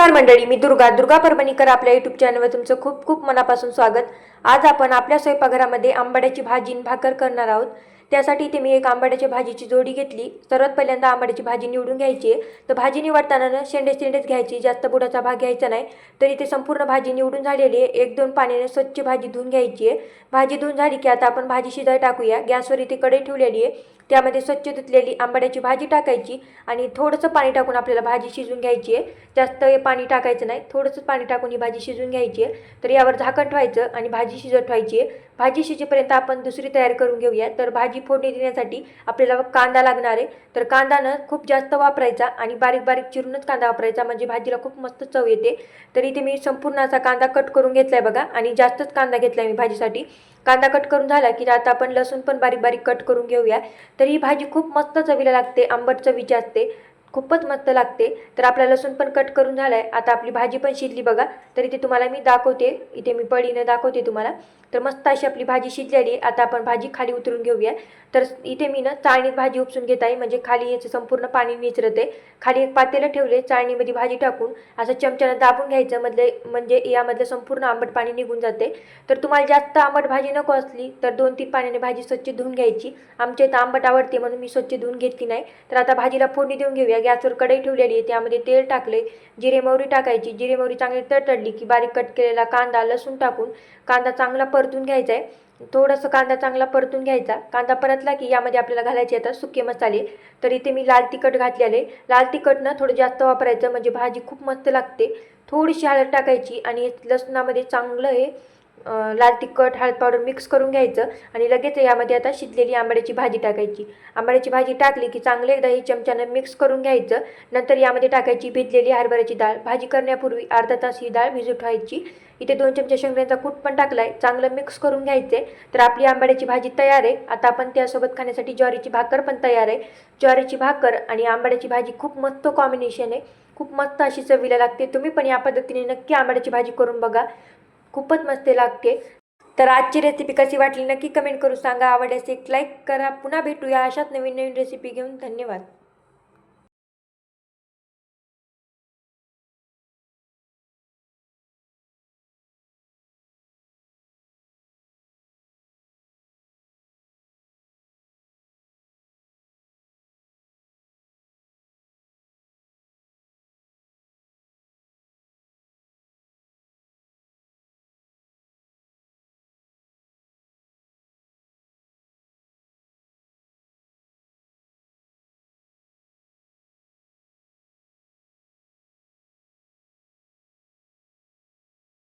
नमस्कार मंडळी मी दुर्गा. दुर्गा परभणीकर आपल्या युट्यूब चॅनलवर तुमचं खूप खूप मनापासून स्वागत. आज आपण आपल्या स्वयंपाकघरामध्ये आंबाड्याची भाजी आणि भाकर करणार आहोत. त्यासाठी इथे मी एक आंबाड्याच्या भाजीची जोडी घेतली. सर्वात पहिल्यांदा आंबाड्याची भाजी निवडून घ्यायची आहे. तर भाजी निवडताना शेंडे शेंडेच घ्यायची जास्त बुडाचा भाग घ्यायचा नाही. तर इथे संपूर्ण भाजी निवडून झालेली आहे. एक दोन पाण्याने स्वच्छ भाजी धुवून घ्यायची आहे. भाजी धुवून झाली की आता आपण भाजी शिजायला टाकूया. गॅसवर इथे कढई ठेवलेली आहे. त्यामध्ये स्वच्छ धुतलेली आंबाड्याची भाजी टाकायची आणि थोडंसं पाणी टाकून आपल्याला भाजी शिजवून घ्यायची आहे. जास्त हे पाणी टाकायचं नाही. थोडंसं पाणी टाकून ही भाजी शिजून घ्यायची आहे. तर यावर झाकण ठेवायचं आणि भाजी शिजत ठेवायची आहे. भाजी शिजेपर्यंत आपण दुसरी तयार करून घेऊया. तर भाजी फोडणी देण्यासाठी आपल्याला कांदा लागणार आहे. तर कांदानं खूप जास्त वापरायचा आणि बारीक बारीक चिरूनच कांदा वापरायचा. म्हणजे भाजीला खूप मस्त चव येते. तर इथे मी संपूर्ण असा कांदा कट करून घेतला आहे बघा. आणि जास्तच कांदा घेतला आहे मी भाजीसाठी. कांदा कट करून झाला की आता आपण लसूण पण बारीक बारीक कट करून घेऊया. तर ही भाजी खूप मस्त चवीला लागते. आंबट चवीची असते. खूपच मस्त लागते. तर आपला लसूण पण कट करून झाला आहे आता आपली भाजी पण शिजली बघा. तर इथे तुम्हाला मी दाखवते. इथे मी पळीनं दाखवते तुम्हाला. तर मस्त अशी आपली भाजी शिजलेली. आता आपण भाजी खाली उतरून घेऊया. तर इथे मी ना चाळणीत भाजी उपसून घेत आहे. म्हणजे खाली याचं संपूर्ण पाणी निचरते खाली एक पातेलं ठेवले. चाळणीमध्ये भाजी टाकून असं चमच्यानं दाबून घ्यायचं. मधले म्हणजे यामधलं संपूर्ण आंबट पाणी निघून जाते. तर तुम्हाला जास्त आंबट भाजी नको असली तर दोन तीन पाण्याने भाजी स्वच्छ धुवून घ्यायची. आमच्या इथं आंबट आवडते म्हणून मी स्वच्छ धुवून घेतली नाही. तर आता भाजीला फोडणी देऊन घेऊया. गॅसवर कढई ठेवलेली आहे. त्यामध्ये तेल टाकले जिरे मोहरी टाकायची. जिरे मोहरी चांगली तडतडली की बारीक कट केलेला कांदा लसूण टाकून कांदा चांगला परतून घ्यायचा आहे. थोडंसं कांदा चांगला परतून घ्यायचा. कांदा परतला की यामध्ये आपल्याला घालायचे आता सुके मसाले. तर इथे मी लाल तिखट घातलेले लाल तिखट ना थोडं जास्त वापरायचं म्हणजे भाजी खूप मस्त लागते. थोडीशी हळद टाकायची आणि लसणामध्ये चांगलं हे लाल तिखट हळद पावडर मिक्स करून घ्यायचं आणि लगेच यामध्ये आता शिजलेली आंबाड्याची भाजी टाकायची. आंबाड्याची भाजी टाकली की चांगले एकदा ही चमच्यानं मिक्स करून घ्यायचं. नंतर यामध्ये टाकायची भिजलेली हरभऱ्याची डाळ. भाजी करण्यापूर्वी अर्धा तास ही डाळ भिजू ठेवायची. इथे दोन चमचे शेंगदाण्याचा कूट पण टाकला आहे चांगलं मिक्स करून घ्यायचे. तर आपली आंबाड्याची भाजी तयार आहे. आता आपण त्यासोबत खाण्यासाठी ज्वारीची भाकर पण तयार आहे. ज्वारीची भाकर आणि आंबाड्याची भाजी खूप मस्त कॉम्बिनेशन आहे. खूप मस्त अशी चवीला लागते. तुम्ही पण या पद्धतीने नक्की आंबाड्याची भाजी करून बघा. खूपच मस्त लागते. तर आजची रेसिपी कशी वाटली नक्की कमेंट करून सांगा. आवडल्यास एक लाईक करा. पुन्हा भेटूया अशाच नवीन नवीन रेसिपी घेऊन. धन्यवाद.